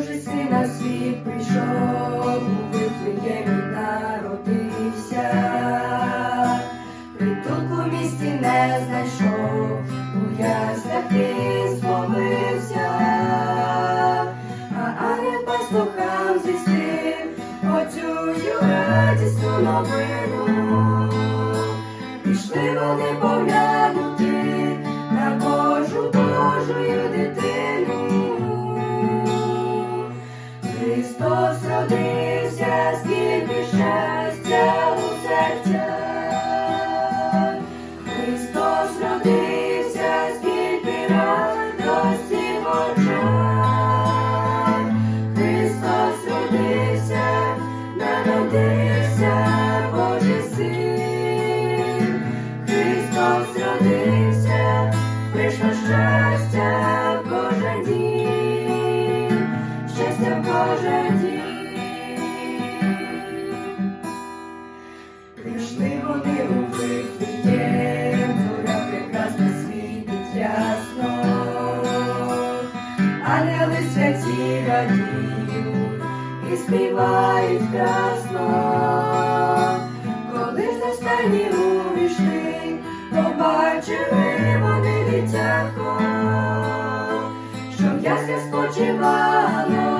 Божий син на світ прийшов, у Вифлеємі народився, притулку в місті не знайшов, у яснях ти зломився, а ангел пастухам зістив, оцю радісну новину, пішли вони поглянути на Божу Божу. Христос родився, скільки щастя і співають красно. Коли ж останні увійшли, побачили вони дитятко, що в яслях спочиває.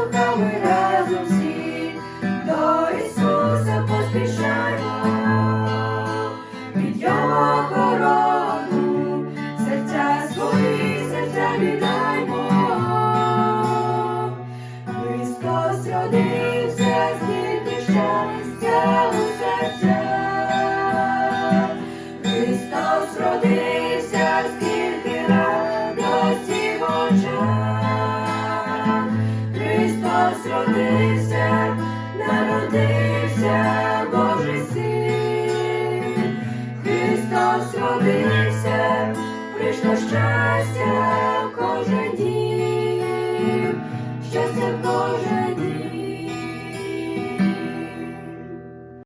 шукали разом всі, до Ісуса поспішаємо, під Його охорону, серця свої, серця віддаймо. Христос родився, звідти щастя. народився, народився Божий син, Христос родився.